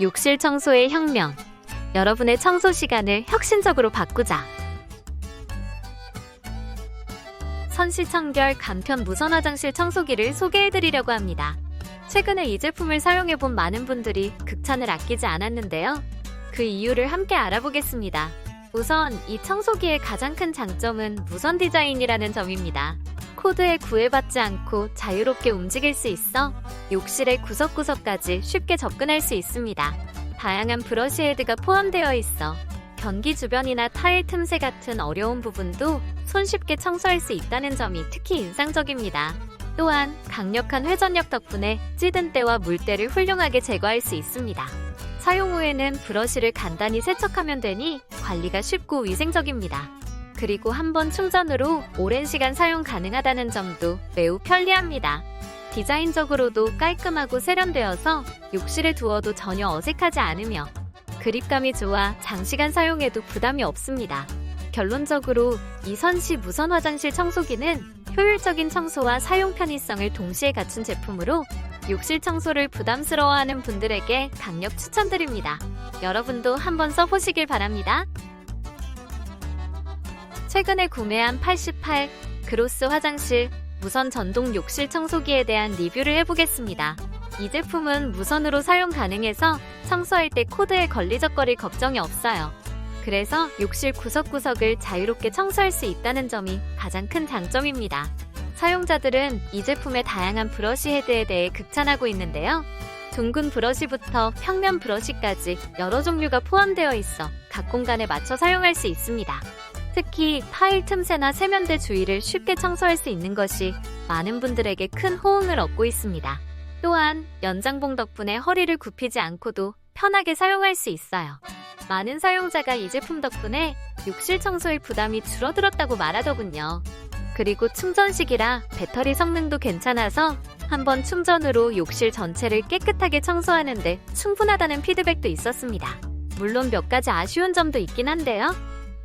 욕실 청소의 혁명. 여러분의 청소 시간을 혁신적으로 바꾸자. 선시청결 간편 무선 화장실 청소기를 소개해드리려고 합니다. 최근에 이 제품을 사용해본 많은 분들이 극찬을 아끼지 않았는데요. 그 이유를 함께 알아보겠습니다. 우선 이 청소기의 가장 큰 장점은 무선 디자인이라는 점입니다. 코드에 구애받지 않고 자유롭게 움직일 수 있어 욕실의 구석구석까지 쉽게 접근할 수 있습니다. 다양한 브러쉬 헤드가 포함되어 있어 변기 주변이나 타일 틈새 같은 어려운 부분도 손쉽게 청소할 수 있다는 점이 특히 인상적입니다. 또한 강력한 회전력 덕분에 찌든 때와 물때를 훌륭하게 제거할 수 있습니다. 사용 후에는 브러쉬를 간단히 세척하면 되니 관리가 쉽고 위생적입니다. 그리고 한 번 충전으로 오랜 시간 사용 가능하다는 점도 매우 편리합니다. 디자인적으로도 깔끔하고 세련되어서 욕실에 두어도 전혀 어색하지 않으며 그립감이 좋아 장시간 사용해도 부담이 없습니다. 결론적으로 이 선시 무선 화장실 청소기는 효율적인 청소와 사용 편의성을 동시에 갖춘 제품으로 욕실 청소를 부담스러워하는 분들에게 강력 추천드립니다. 여러분도 한번 써보시길 바랍니다. 최근에 구매한 88 그로스 화장실 무선 전동 욕실 청소기에 대한 리뷰를 해보겠습니다. 이 제품은 무선으로 사용 가능해서 청소할 때 코드에 걸리적거릴 걱정이 없어요. 그래서 욕실 구석구석을 자유롭게 청소할 수 있다는 점이 가장 큰 장점입니다. 사용자들은 이 제품의 다양한 브러쉬 헤드에 대해 극찬하고 있는데요. 둥근 브러쉬부터 평면 브러쉬까지 여러 종류가 포함되어 있어 각 공간에 맞춰 사용할 수 있습니다. 특히 파일 틈새나 세면대 주위를 쉽게 청소할 수 있는 것이 많은 분들에게 큰 호응을 얻고 있습니다. 또한 연장봉 덕분에 허리를 굽히지 않고도 편하게 사용할 수 있어요. 많은 사용자가 이 제품 덕분에 욕실 청소의 부담이 줄어들었다고 말하더군요. 그리고 충전식이라 배터리 성능도 괜찮아서 한번 충전으로 욕실 전체를 깨끗하게 청소하는데 충분하다는 피드백도 있었습니다. 물론 몇 가지 아쉬운 점도 있긴 한데요.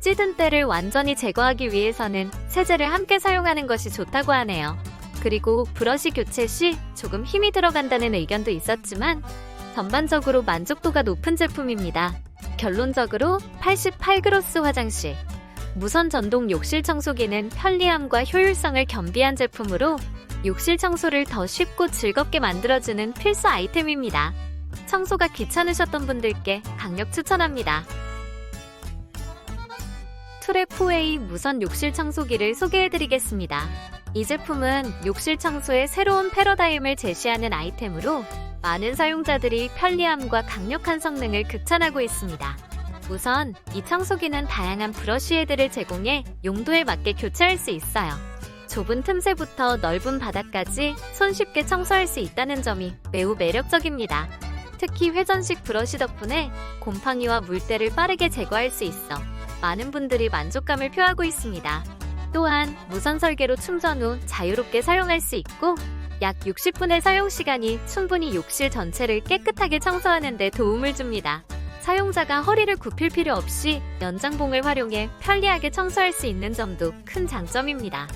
찌든 때를 완전히 제거하기 위해서는 세제를 함께 사용하는 것이 좋다고 하네요. 그리고 브러쉬 교체 시 조금 힘이 들어간다는 의견도 있었지만 전반적으로 만족도가 높은 제품입니다. 결론적으로 88그로스 화장실 무선 전동 욕실 청소기는 편리함과 효율성을 겸비한 제품으로 욕실 청소를 더 쉽고 즐겁게 만들어주는 필수 아이템입니다. 청소가 귀찮으셨던 분들께 강력 추천합니다. 트랩4A 무선 욕실 청소기를 소개해드리겠습니다. 이 제품은 욕실 청소의 새로운 패러다임을 제시하는 아이템으로 많은 사용자들이 편리함과 강력한 성능을 극찬하고 있습니다. 우선 이 청소기는 다양한 브러쉬 헤드를 제공해 용도에 맞게 교체할 수 있어요. 좁은 틈새부터 넓은 바닥까지 손쉽게 청소할 수 있다는 점이 매우 매력적입니다. 특히 회전식 브러쉬 덕분에 곰팡이와 물때를 빠르게 제거할 수 있어 많은 분들이 만족감을 표하고 있습니다. 또한 무선 설계로 충전 후 자유롭게 사용할 수 있고 약 60분의 사용 시간이 충분히 욕실 전체를 깨끗하게 청소하는 데 도움을 줍니다. 사용자가 허리를 굽힐 필요 없이 연장봉을 활용해 편리하게 청소할 수 있는 점도 큰 장점입니다.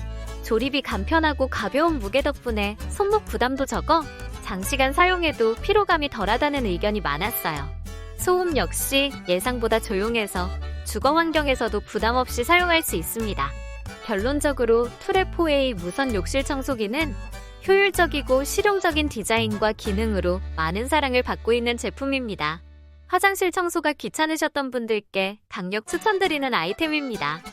조립이 간편하고 가벼운 무게 덕분에 손목 부담도 적어 장시간 사용해도 피로감이 덜하다는 의견이 많았어요. 소음 역시 예상보다 조용해서 주거 환경에서도 부담 없이 사용할 수 있습니다. 결론적으로 투레4A 무선 욕실 청소기는 효율적이고 실용적인 디자인과 기능으로 많은 사랑을 받고 있는 제품입니다. 화장실 청소가 귀찮으셨던 분들께 강력 추천드리는 아이템입니다.